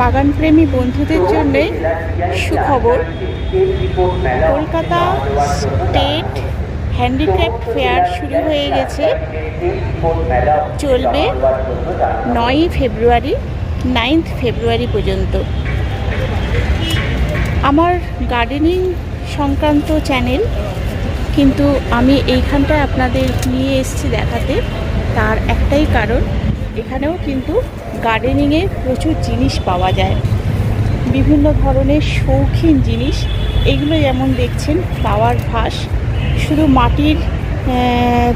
বাগানপ্রেমী বন্ধুদের জন্যে সুখবর। কলকাতা স্টেট হ্যান্ডিক্রাফট ফেয়ার শুরু হয়ে গেছে। চলবে নয়ই ফেব্রুয়ারি, নাইন্থ ফেব্রুয়ারি পর্যন্ত। আমার গার্ডেনিং সংক্রান্ত চ্যানেল, কিন্তু আমি এইখানটায় আপনাদের নিয়ে এসেছি দেখাতে। তার একটাই কারণ, এখানেও কিন্তু গার্ডেনিংয়ের প্রচুর জিনিস পাওয়া যায়। বিভিন্ন ধরনের শৌখিন জিনিস এগুলো যেমন দেখছেন ফ্লাওয়ার ভাস শুধু মাটির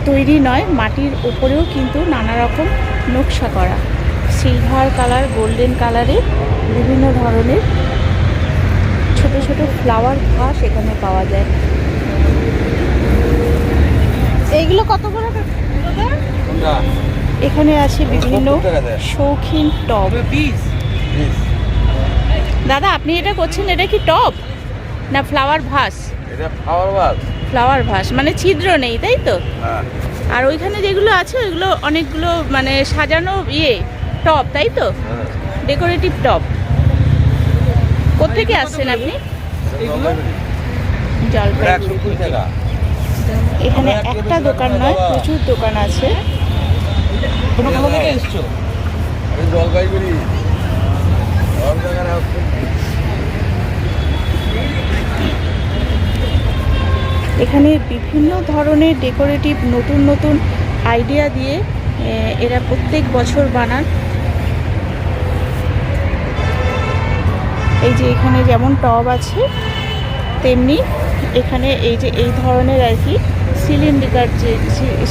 তৈরি নয়, মাটির ওপরেও কিন্তু নানা রকম নকশা করা। সিলভার কালার, গোল্ডেন কালারে বিভিন্ন ধরনের ছোট ছোট ফ্লাওয়ার ভাস এখানে পাওয়া যায়। এইগুলো কত করে? এখানে আছে বিভিন্ন। শৌখিন টব Please. দাদা আপনি এটা করছেন এটা কি টব না ফ্লাওয়ার ভাস? এটা খাওয়ার বাদ ফ্লাওয়ার ভাস মানে ছিদ্র নেই তাই তো? হ্যাঁ। আর ওইখানে যেগুলো আছে ওইগুলো অনেকগুলো মানে সাজানো ইয়ে টব তাই তো? হ্যাঁ। ডেকোরেটিভ টব কোথেকে আসছেন আপনি? এখানে একটা দোকান নয় প্রচুর দোকান আছে। কোন কোথা থেকে এসছো? আমি জলপাইগুড়ি। সব জায়গায় আসছে এখানে বিভিন্ন ধরনের ডেকোরেটিভ নতুন নতুন আইডিয়া দিয়ে এরা প্রত্যেক বছর বানান। এই যে এখানে যেমন টব আছে তেমনি এখানে এই যে এই ধরনের আর কি সিলিন্ড্রিকার যে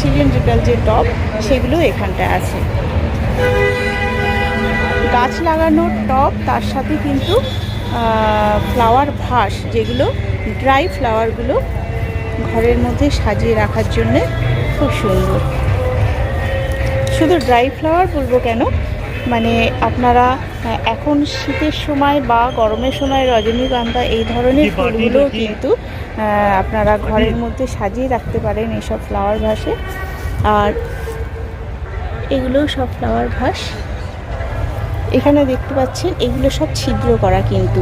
সিলিন্ড্রিকাল যে টব সেগুলো এখানটায় আছে। গাছ লাগানোর টব তার সাথে কিন্তু ফ্লাওয়ার ভাস যেগুলো ড্রাই ফ্লাওয়ারগুলো ঘরের মধ্যে সাজিয়ে রাখার জন্যে খুব সুন্দর। শুধু ড্রাই ফ্লাওয়ার বলব কেন? মানে আপনারা এখন শীতের সময় বা গরমের সময় রজনীগন্ধা এই ধরনের ফুলগুলো কিন্তু আপনারা ঘরের মধ্যে সাজিয়ে রাখতে পারেন এইসব ফ্লাওয়ার ভাসে আর এগুলোও সব ফ্লাওয়ার ভাস। এখানে দেখতে পাচ্ছেন এগুলো সব ছিদ্র করা কিন্তু।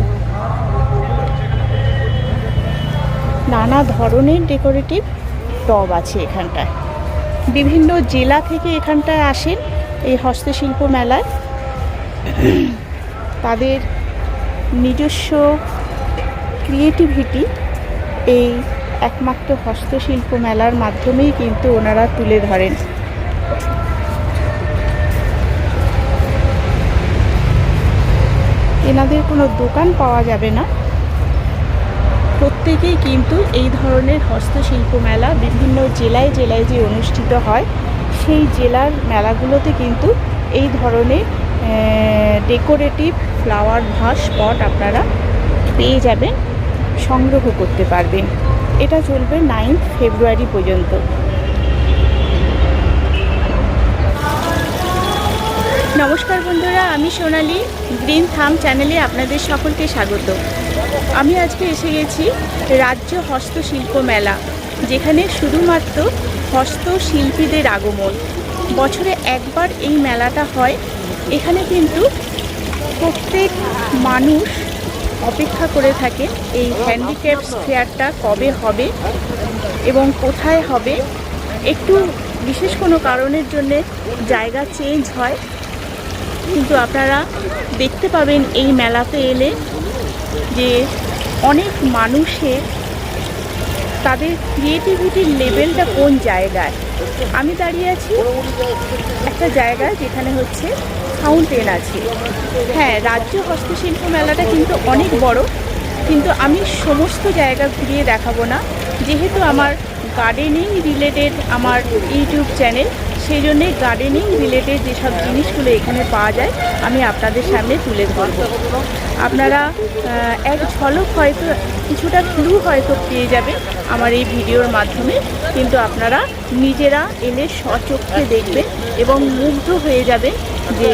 নানা ধরনের ডেকোরেটিভ টব আছে এখানটায়। বিভিন্ন জেলা থেকে এখানটায় আসেন এই হস্তশিল্প মেলায়। তাদের নিজস্ব ক্রিয়েটিভিটি এই একমাত্র হস্তশিল্প মেলার মাধ্যমেই কিন্তু ওনারা তুলে ধরেন। এনাদের কোনো দোকান পাওয়া যাবে না। প্রত্যেকেই কিন্তু এই ধরনের হস্তশিল্প মেলা বিভিন্ন জেলায় জেলায় যে অনুষ্ঠিত হয়, সেই জেলার মেলাগুলোতে কিন্তু এই ধরনের ডেকোরেটিভ ফ্লাওয়ার ভাস স্পট আপনারা পেয়ে যাবেন। সংগ্রহ করতে পারবেন এটা চলবে নাইন্থ ফেব্রুয়ারি পর্যন্ত। নমস্কার বন্ধুরা, আমি সোনালি, গ্রিন থাম চ্যানেলে আপনাদের সকলকে স্বাগত। আমি আজকে এসে গেছি রাজ্য হস্তশিল্প মেলা, যেখানে শুধুমাত্র হস্তশিল্পীদের আগমন। বছরে একবার এই মেলাটা হয়। এখানে কিন্তু প্রত্যেক মানুষ অপেক্ষা করে থাকে এই হ্যান্ডিক্যাপস ফেয়ারটা কবে হবে এবং কোথায় হবে। একটু বিশেষ কোনো কারণের জন্যে জায়গা চেঞ্জ হয়, কিন্তু আপনারা দেখতে পাবেন এই মেলাতে এলে যে অনেক মানুষের তাদের ক্রিয়েটিভিটির লেভেলটা কোন জায়গায়। আমি দাঁড়িয়ে আছি একটা জায়গায় যেখানে হচ্ছে ফাউন্টেন আছে। হ্যাঁ রাজ্য হস্তশিল্প মেলাটা কিন্তু অনেক বড়। কিন্তু আমি সমস্ত জায়গা ঘুরিয়ে দেখাবো না। যেহেতু আমার গার্ডেনিং রিলেটেড আমার ইউটিউব চ্যানেল সেই জন্যে গার্ডেনিং রিলেটেড যেসব জিনিসগুলো এখানে পাওয়া যায়, আমি আপনাদের সামনে তুলে ধরবো। আপনারা এক ঝলক হয়তো, কিছুটা ক্লু হয়তো পেয়ে যাবেন। আমার এই ভিডিওর মাধ্যমে, কিন্তু আপনারা নিজেরা এলে স্বচক্ষে দেখবেন এবং মুগ্ধ হয়ে যাবেন যে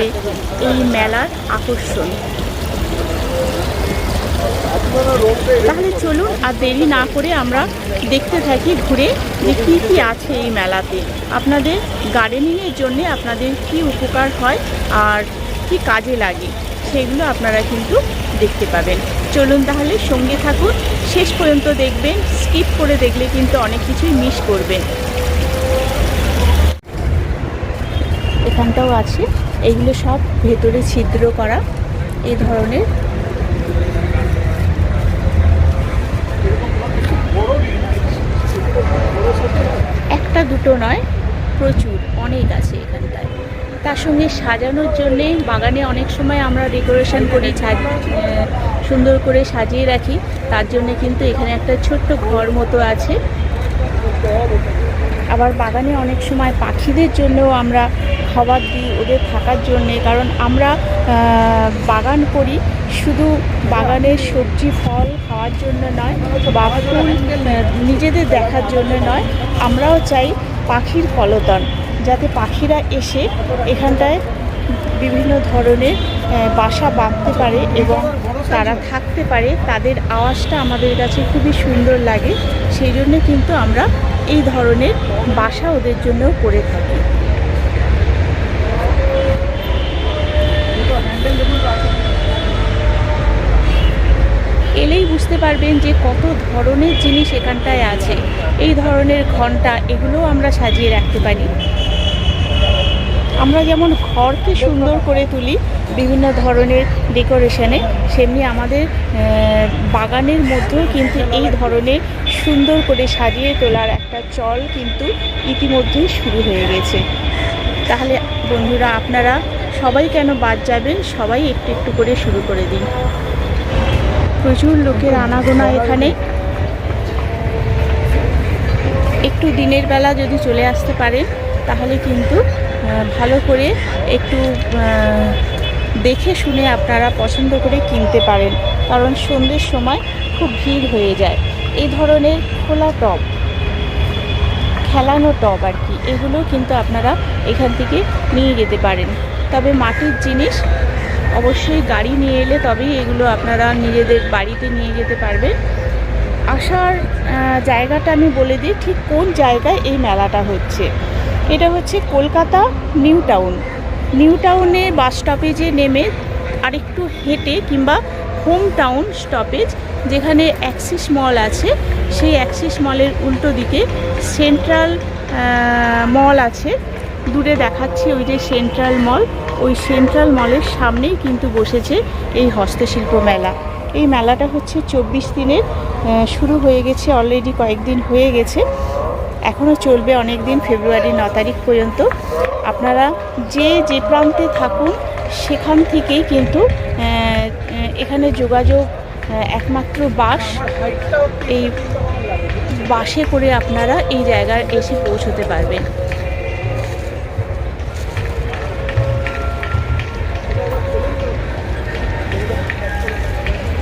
এই মেলার আকর্ষণ। তাহলে চলুন আর দেরি না করে আমরা দেখতে থাকি, ঘুরে যে কী কী আছে এই মেলাতে। আপনাদের গার্ডেনিংয়ের জন্য আপনাদের কি উপকার হয় আর কি কাজে লাগে? সেগুলো আপনারা কিন্তু দেখতে পাবেন। চলুন তাহলে সঙ্গে থাকুন। শেষ পর্যন্ত দেখবেন স্কিপ করে দেখলে কিন্তু অনেক কিছুই মিস করবেন। এখানটাও আছে। এইগুলো সব ভেতরে ছিদ্র করা এই ধরনের। একটা দুটো নয়, প্রচুর, অনেক আছে এখানটায়। তার সঙ্গে সাজানোর জন্যে বাগানে অনেক সময় আমরা ডেকোরেশন করি সুন্দর করে সাজিয়ে রাখি। তার জন্য কিন্তু এখানে একটা ছোট্ট ঘর মতো আছে। আবার বাগানে অনেক সময় পাখিদের জন্যও আমরা খাবার দিই ওদের থাকার জন্যে। কারণ আমরা বাগান করি, শুধু বাগানের সবজি, ফল খাওয়ার জন্য নয় বা নিজেদের দেখার জন্য নয়। আমরাও চাই পাখির কলতন যাতে পাখিরা এসে এখানটায় বিভিন্ন ধরনের বাসা বাঁধতে পারে এবং তারা থাকতে পারে। তাদের আওয়াজটা আমাদের কাছে খুবই সুন্দর লাগে। সেই জন্য কিন্তু আমরা এই ধরনের বাসা ওদের জন্য করে থাকি। এলেই বুঝতে পারবেন যে কত ধরনের জিনিস এখানটায় আছে। এই ধরনের ঘণ্টা এগুলোও আমরা সাজিয়ে রাখতে পারি। আমরা যেমন ঘরকে সুন্দর করে তুলি বিভিন্ন ধরনের ডেকোরেশনে, সেমনি আমাদের বাগানের মধ্যেও কিন্তু এই ধরনের সুন্দর করে সাজিয়ে তোলার একটা চল কিন্তু ইতিমধ্যেই শুরু হয়ে গেছে। তাহলে বন্ধুরা, আপনারা সবাই কেন বাদ যাবেন? সবাই একটু একটু করে শুরু করে দিন। প্রচুর লোকের আনাগোনা এখানে। একটু দিনের বেলা যদি চলে আসতে পারেন, তাহলে কিন্তু ভালো করে একটু দেখে শুনে আপনারা পছন্দ করে কিনতে পারেন। কারণ সন্ধ্যের সময় খুব ভিড় হয়ে যায়। এই ধরনের খোলা টব, খেলানো টব আর কি, এগুলো কিন্তু আপনারা এখান থেকে নিয়ে যেতে পারেন। তবে মাটির জিনিস অবশ্যই গাড়ি নিয়ে এলে তবেই এগুলো আপনারা নিজেদের বাড়িতে নিয়ে যেতে পারবেন। আসার জায়গাটা আমি বলে দিই, ঠিক কোন জায়গায় এই মেলাটা হচ্ছে। এটা হচ্ছে কলকাতা নিউ টাউন। নিউ টাউনে বাস স্টপেজে নেমে আরেকটু হেঁটে কিংবা হোম টাউন স্টপেজ যেখানে অ্যাক্সিস মল আছে, সেই অ্যাক্সিস মলের উল্টো দিকে সেন্ট্রাল মল আছে। দূরে দেখাচ্ছি ওই যে সেন্ট্রাল মল ওই সেন্ট্রাল মলের সামনেই কিন্তু বসেছে এই হস্তশিল্প মেলা। এই মেলাটা হচ্ছে চব্বিশ দিনের শুরু হয়ে গেছে অলরেডি কয়েকদিন হয়ে গেছে। এখনও চলবে অনেক দিন ফেব্রুয়ারি ন তারিখ পর্যন্ত। আপনারা যে যে প্রান্তে থাকুন, সেখান থেকেই কিন্তু এখানে যোগাযোগ একমাত্র বাস। এই বাসে করে আপনারা এই জায়গায় এসে পৌঁছতে পারবেন।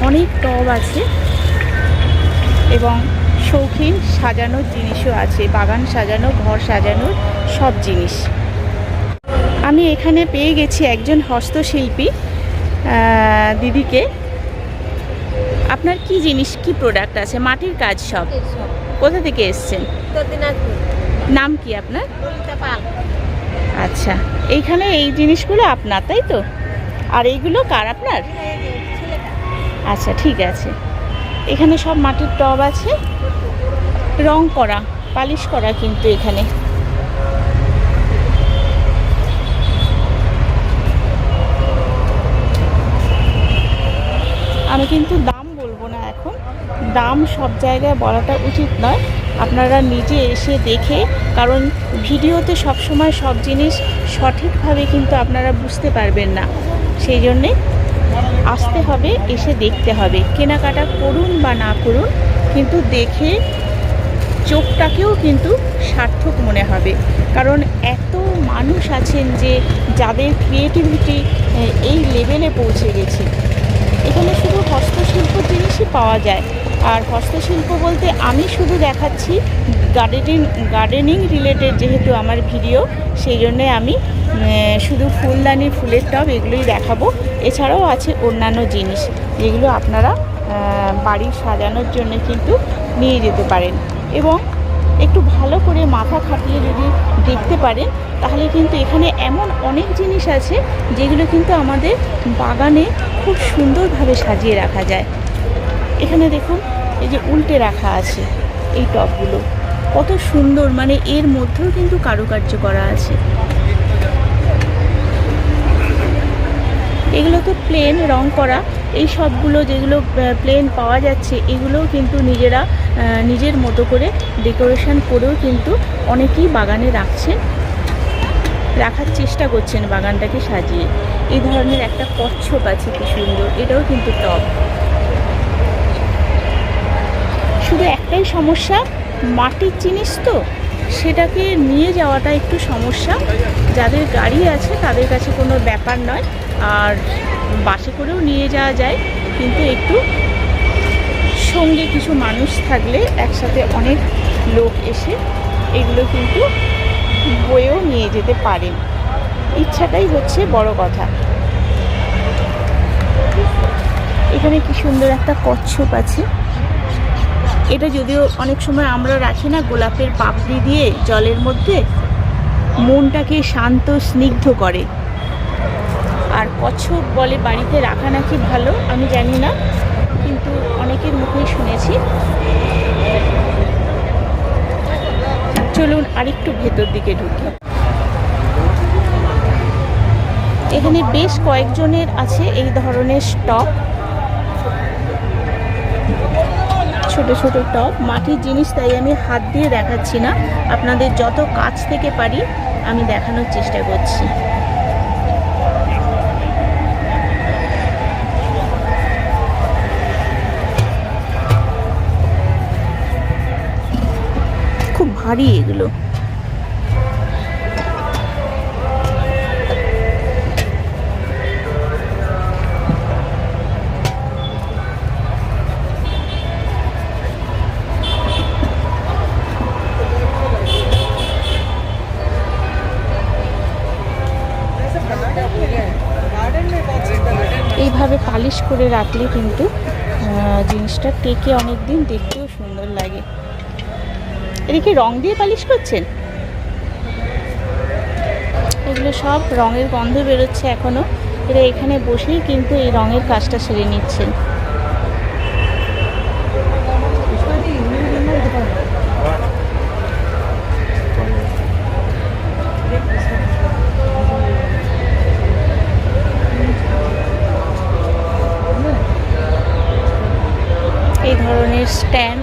অনেক টব আছে। এবং শৌখিন সাজানোর জিনিসও আছে বাগান সাজানো ঘর সাজানোর সব জিনিস। আমি এখানে পেয়ে গেছি একজন হস্তশিল্পী দিদিকে। আপনার কি জিনিস কি প্রোডাক্ট আছে? মাটির কাজ সব? কোথা থেকে এসছেন? নাম কি আপনার? আচ্ছা এইখানে এই জিনিসগুলো আপনার তাই তো? আর এইগুলো কার আপনার? আচ্ছা ঠিক আছে। এখানে সব মাটির টব আছে। রং করা, পালিশ করা কিন্তু এখানে। আমি কিন্তু দাম বলব না এখন। দাম সব জায়গায় বলাটা উচিত নয়। আপনারা নিজে এসে দেখে, কারণ ভিডিওতে সব সময় সব জিনিস সঠিকভাবে কিন্তু আপনারা বুঝতে পারবেন না। সেই জন্যে আসতে হবে, এসে দেখতে হবে। কেনাকাটা করুন বা না করুন, কিন্তু দেখে চোখটাকেও কিন্তু সার্থক মনে হবে। কারণ এত মানুষ আছেন যে যাদের ক্রিয়েটিভিটি এই লেভেলে পৌঁছে গেছে। এখানে শুধু হস্তশিল্প জিনিসই পাওয়া যায়। আর হস্তশিল্প বলতে আমি শুধু দেখাচ্ছি গার্ডেনিং গার্ডেনিং রিলেটেড যেহেতু আমার ভিডিও সেই জন্যে আমি শুধু ফুলদানি, ফুলের টব এগুলোই দেখাবো। এছাড়াও আছে অন্যান্য জিনিস যেগুলো আপনারা বাড়ি সাজানোর জন্য কিন্তু নিয়ে যেতে পারেন। এবং একটু ভালো করে মাথা খাটিয়ে যদি দেখতে পারেন, তাহলে কিন্তু এখানে এমন অনেক জিনিস আছে যেগুলো কিন্তু আমাদের বাগানে খুব সুন্দরভাবে সাজিয়ে রাখা যায়। এখানে দেখুন, এই যে উল্টে রাখা আছে এই টবগুলো। কত সুন্দর মানে এর মধ্যেও কিন্তু কারুকার্য করা আছে। এগুলো তো প্লেন রং করা এই সবগুলো যেগুলো প্লেন পাওয়া যাচ্ছে, এগুলোও কিন্তু নিজেরা নিজের মতো করে ডেকোরেশন করেও কিন্তু অনেকেই বাগানে রাখছেন। রাখার চেষ্টা করছেন বাগানটাকে সাজিয়ে। এই ধরনের একটা কচ্ছপ আছে কি সুন্দর, এটাও কিন্তু টব শুধু একটাই সমস্যা, মাটির জিনিস তো, সেটাকে নিয়ে যাওয়াটা একটু সমস্যা। যাদের গাড়ি আছে তাদের কাছে কোনো ব্যাপার নয়। আর বাসে করেও নিয়ে যাওয়া যায়, কিন্তু একটু সঙ্গে কিছু মানুষ থাকলে একসাথে অনেক লোক এসে এগুলো কিন্তু বয়েও নিয়ে যেতে পারেন। ইচ্ছাটাই হচ্ছে বড় কথা। এখানে কি সুন্দর একটা কচ্ছপ আছে। এটা যদিও অনেক সময় আমরা রাখি না গোলাপের পাপড়ি দিয়ে জলের মধ্যে, মনটাকে শান্ত, স্নিগ্ধ করে। আর কচ্ছপ বলে বাড়িতে রাখা নাকি ভালো, আমি জানি না, কিন্তু অনেকের মুখেই শুনেছি। চলুন আরেকটু ভেতর দিকে ঢুকি। এখানে বেশ কয়েকজনের আছে এই ধরনের স্টক ছোট ছোট টব মাটির জিনিস, তাই আমি হাত দিয়ে দেখাচ্ছি না। আপনাদের যত কাছ থেকে পারি, আমি দেখানোর চেষ্টা করছি। ভারী এগুলো এইভাবে পালিশ করে রাখলে কিন্তু জিনিসটা টেকে অনেক দিন লাগে এটা কি রং দিয়ে পালিশ করছেন? এগুলো সব রঙের গন্ধ বেরোচ্ছে এখনও। এরা এখানে বসেই কিন্তু এই রঙের কাজটা সেরে নিচ্ছেন। এই ধরনের স্ট্যান্ড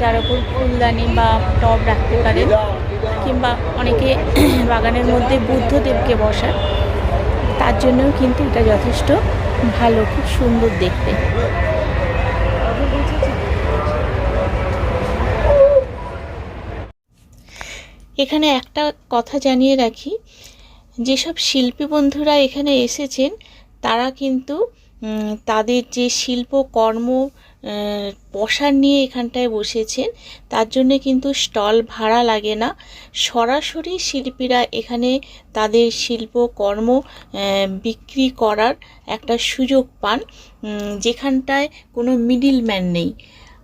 যার উপর ফুলদানি বা টব রাখতে পারেন কিংবা অনেকে বাগানের মধ্যে বুদ্ধদেবকে বসান, তার জন্যও কিন্তু এটা যথেষ্ট ভালো, খুব সুন্দর দেখতে। এখানে একটা কথা জানিয়ে রাখি, যেসব শিল্পী বন্ধুরা এখানে এসেছেন, তারা কিন্তু তাদের যে শিল্পকর্ম বসার নিয়ে এখানটায় বসেছেন। তার জন্যে কিন্তু স্টল ভাড়া লাগে না। সরাসরি শিল্পীরা এখানে তাদের শিল্পকর্ম বিক্রি করার একটা সুযোগ পান। যেখানটায় কোনো মিডিলম্যান নেই।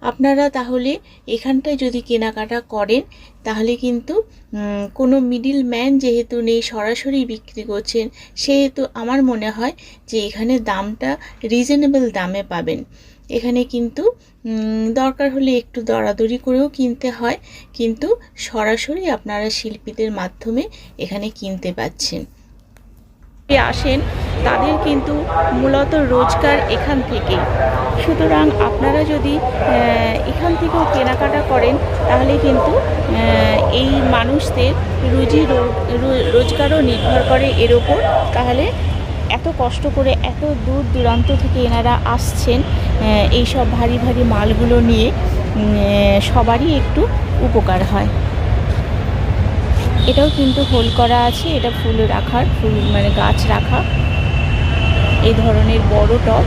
আপনারা তাহলে এখানটায় যদি কেনাকাটা করেন তাহলে কিন্তু কোনো মিডিল ম্যান যেহেতু নেই, সরাসরি বিক্রি করছেন, সেহেতু আমার মনে হয় যে এখানে দামটা রিজনেবল দামে পাবেন। এখানে কিন্তু দরকার হলে একটু দরাদরি করেও কিনতে হয়, কিন্তু সরাসরি আপনারা শিল্পীদের মাধ্যমে এখানে কিনতে পাচ্ছেন। আসেন, তাদের কিন্তু মূলত রোজগার এখান থেকেই। সুতরাং আপনারা যদি এখান থেকেও কেনাকাটা করেন, তাহলে কিন্তু এই মানুষদের রুজি রোজগারও নির্ভর করে এর ওপর। তাহলে এত কষ্ট করে এত দূর দূরান্ত থেকে এনারা আসছেন এই সব ভারী ভারী মালগুলো নিয়ে সবারই একটু উপকার হয়। এটাও কিন্তু হোল করা আছে, এটা ফুল রাখার, ফুল মানে গাছ রাখা। এই ধরনের বড় টব।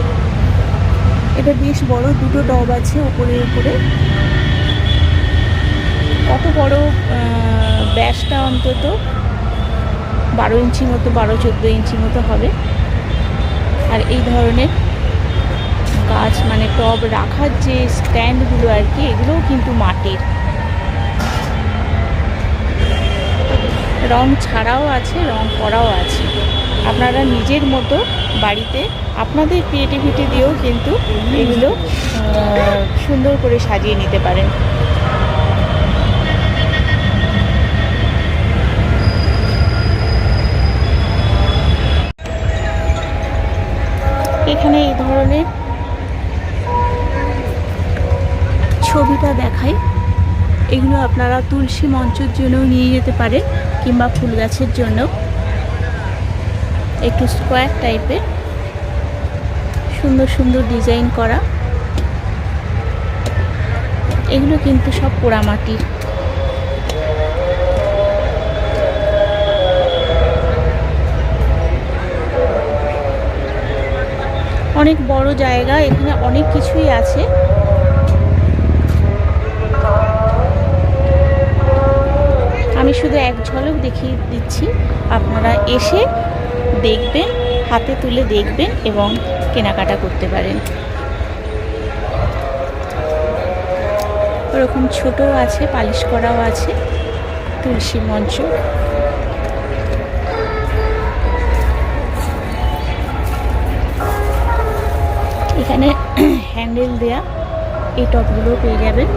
এটা বেশ বড়, দুটো টব আছে উপরে উপরে কত বড় ব্যাসটা অন্তত? বারো ইঞ্চি মতো, বারো, চোদ্দ ইঞ্চি মতো হবে। আর এই ধরনের গাছ মানে টব রাখার যে স্ট্যান্ডগুলো আর কি, এগুলোও কিন্তু মাটির। রং ছাড়াও আছে, রং করাও আছে। আপনারা নিজের মতো বাড়িতে আপনাদের ক্রিয়েটিভিটি দিয়েও কিন্তু এগুলো সুন্দর করে সাজিয়ে নিতে পারেন। এখানে এই ধরনের ছবিটা দেখায়। এগুলো আপনারা তুলসী মঞ্চের জন্যও নিয়ে যেতে পারেন কিংবা ফুল গাছের জন্য। একটু স্কোয়ার টাইপের। সুন্দর সুন্দর ডিজাইন করা। এগুলো কিন্তু সব পোড়ামাটির। অনেক বড় জায়গা, এখানে অনেক কিছুই আছে আমি শুধু এক ঝলক দেখিয়ে দিচ্ছি। আপনারা এসে দেখবেন, হাতে তুলে দেখবেন এবং কেনাকাটা করতে পারেন। ওরকম ছোটও আছে, পালিশ করাও আছে, তুলসী মঞ্চ। এখানে হ্যান্ডেল দেয়া, এই টপগুলো পেয়ে যাবেন।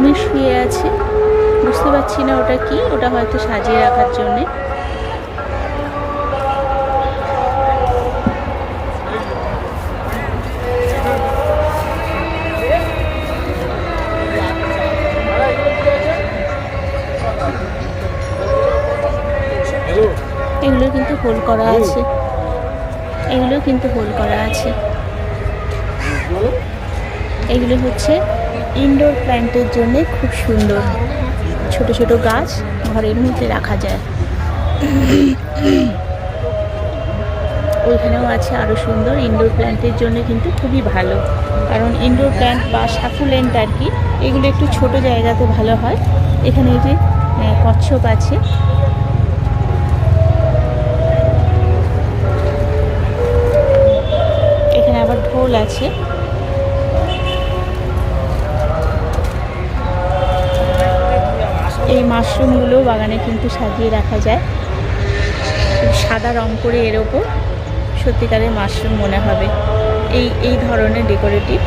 কুমির শুয়ে আছে। বুঝতে পারছি না ওটা কি, ওটা হয়তো সাজিয়ে রাখার জন্যে। এগুলো কিন্তু হোল করা আছে। এগুলো কিন্তু হোল করা আছে। এগুলো হচ্ছে ইনডোর প্ল্যান্টের জন্য খুব সুন্দর। ছোট ছোট গাছ ঘরের মধ্যে রাখা যায়। ওইখানেও আছে আরও সুন্দর। ইনডোর প্ল্যান্টের জন্য কিন্তু খুবই ভালো। কারণ ইনডোর প্ল্যান্ট বা সাকুলেন্ট আর কি, এগুলো একটু ছোট জায়গাতে ভালো হয়। এখানে এই যে কচ্ছপ আছে। এখানে আবার ঢোল আছে। এই মাশরুমগুলো বাগানে কিন্তু সাজিয়ে রাখা যায়। সাদা রং করে এর ওপর সত্যিকারের মাশরুম মনে হবে। এই এই ধরনের ডেকোরেটিভ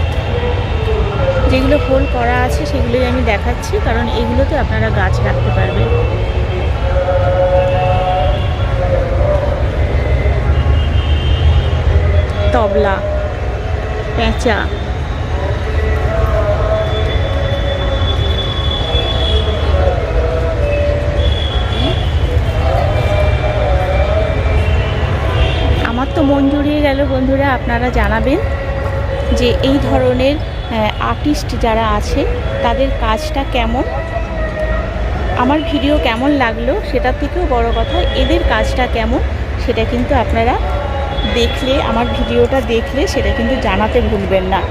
যেগুলো ফুল করা আছে সেগুলোই আমি দেখাচ্ছি, কারণ এগুলোতে আপনারা গাছ রাখতে পারবেন। তবলা, পেঁচা আমার তো মন জুড়িয়ে গেল বন্ধুরা আপনারা জানাবেন যে এই ধরনের আর্টিস্ট যারা আছে, তাদের কাজটা কেমন? আমার ভিডিও কেমন লাগল সেটার থেকেও বড় কথা, এদের কাজটা কেমন সেটা কিন্তু আপনারা দেখলে, আমার ভিডিওটা দেখলে সেটা কিন্তু জানাতে ভুলবেন না।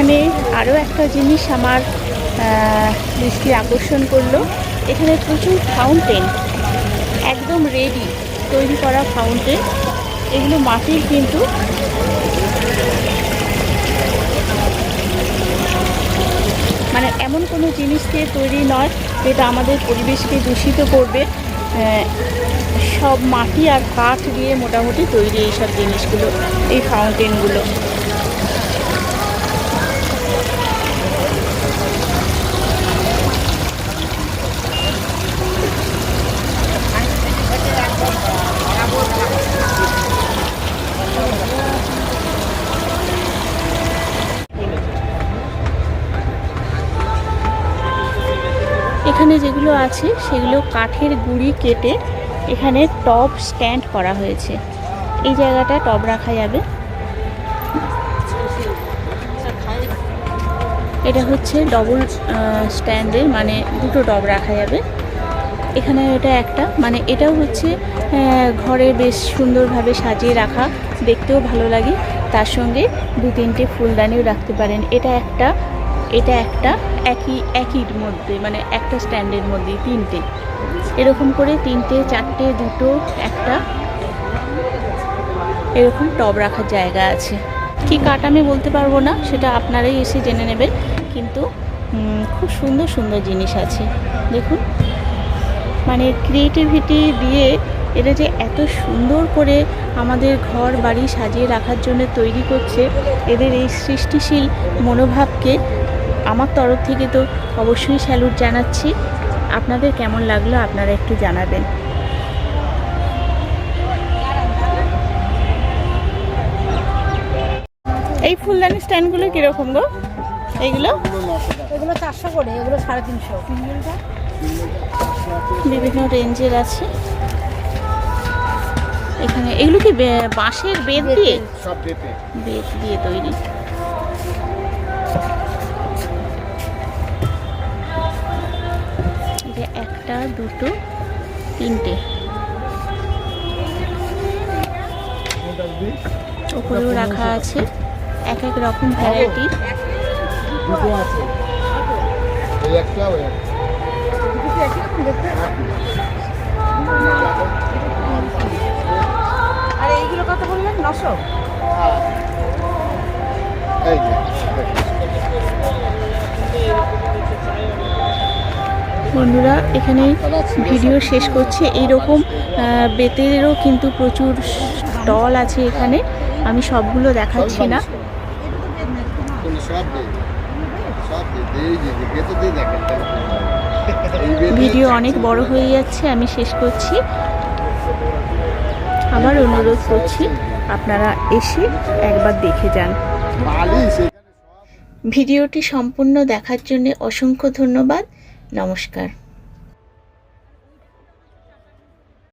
এখানে আরও একটা জিনিস আমার দৃষ্টি আকর্ষণ করল। এখানে প্রচুর ফাউন্টেন একদম রেডি তৈরি করা ফাউন্টেন এগুলো মাটির কিন্তু। মানে এমন কোনো জিনিস দিয়ে তৈরি নয় যেটা আমাদের পরিবেশকে দূষিত করবে। সব মাটি আর কাঠ দিয়ে মোটামুটি তৈরি এইসব জিনিসগুলো, এই ফাউন্টেনগুলো এখানে যেগুলো আছে, সেগুলো কাঠের গুঁড়ি কেটে এখানে টপ স্ট্যান্ড করা হয়েছে। এই জায়গাটা টব রাখা যাবে। এটা হচ্ছে ডবল স্ট্যান্ডের মানে দুটো টব রাখা যাবে। এখানে এটা একটা মানে এটাও হচ্ছে ঘরে বেশ সুন্দরভাবে সাজিয়ে রাখা। দেখতেও ভালো লাগে। তার সঙ্গে দু তিনটে ফুলদানিও রাখতে পারেন। এটা একটা এটা একটা একই একইর মধ্যে মানে একটা স্ট্যান্ডের মধ্যে তিনটে। এরকম করে তিনটে, চারটে, দুটো, একটা এরকম টব রাখার জায়গা আছে। কি কাঠ আমি বলতে পারব না, সেটা আপনারাই এসে জেনে নেবেন, কিন্তু খুব সুন্দর সুন্দর জিনিস আছে। দেখুন মানে ক্রিয়েটিভিটি দিয়ে এটা যে এত সুন্দর করে আমাদের ঘর, বাড়ি সাজিয়ে রাখার জন্য তৈরি করছে, এদের এই সৃষ্টিশীল মনোভাবকে আমার তরফ থেকে তো অবশ্যই স্যালুট জানাচ্ছি। আপনাদের কেমন লাগল আপনারা একটু জানাবেন। এই ফুলদানি স্ট্যান্ডগুলো কীরকম গো? এইগুলো? এগুলো চারশো করে এগুলো সাড়ে তিনশো। বিভিন্ন রেঞ্জের আছে। এখানে এগুলো কি বাঁশের বেত দিয়ে? সব বেত দিয়ে তৈরি। দুটো তিনটে। ওপরেও রাখা আছে। এক এক রকম ভ্যারাইটি আর এইগুলো কত বললেন? নশো? এই যে দেখুন। বন্ধুরা এখানে ভিডিও শেষ করছে। এইরকম বেতেরও কিন্তু প্রচুর স্টল আছে এখানে। আমি সবগুলো দেখাচ্ছি না। ভিডিও অনেক বড় হয়ে যাচ্ছে, আমি শেষ করছি। আবার অনুরোধ করছি, আপনারা এসে একবার দেখে যান। ভিডিওটি সম্পূর্ণ দেখার জন্য অসংখ্য ধন্যবাদ। নমস্কার।